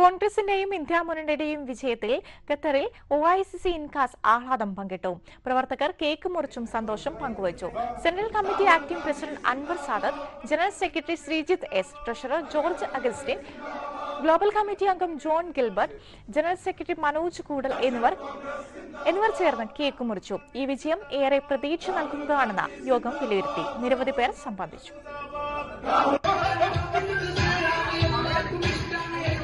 കോൺഗ്രസിന്റെയും ഇന്ത്യ മുന്നണിയുടെയും വിജയത്തിൽ ഖത്തറിൽ O I C C INCAS ആഹ്ലാദം പങ്കിട്ടു. പ്രവർത്തകർ കേക്ക് മുറിച്ചും സന്തോഷം പങ്കുവച്ചു. Central committee acting president Anwar Sadath general secretary Sreejith S treasurer George Augustine global committee അംഗം John Gilbert general secretary Manoj Koodal എന്നിവർ എന്നിവർ ചേർന്ന് കേക്ക് മുറിച്ചു. ഈ വിജയം ഏറെ പ്രതീക്ഷ നൽകുന്നതാണെന്ന് യോഗം വിലയിരുത്തി. നിരവധി പേർ സംബന്ധിച്ചു.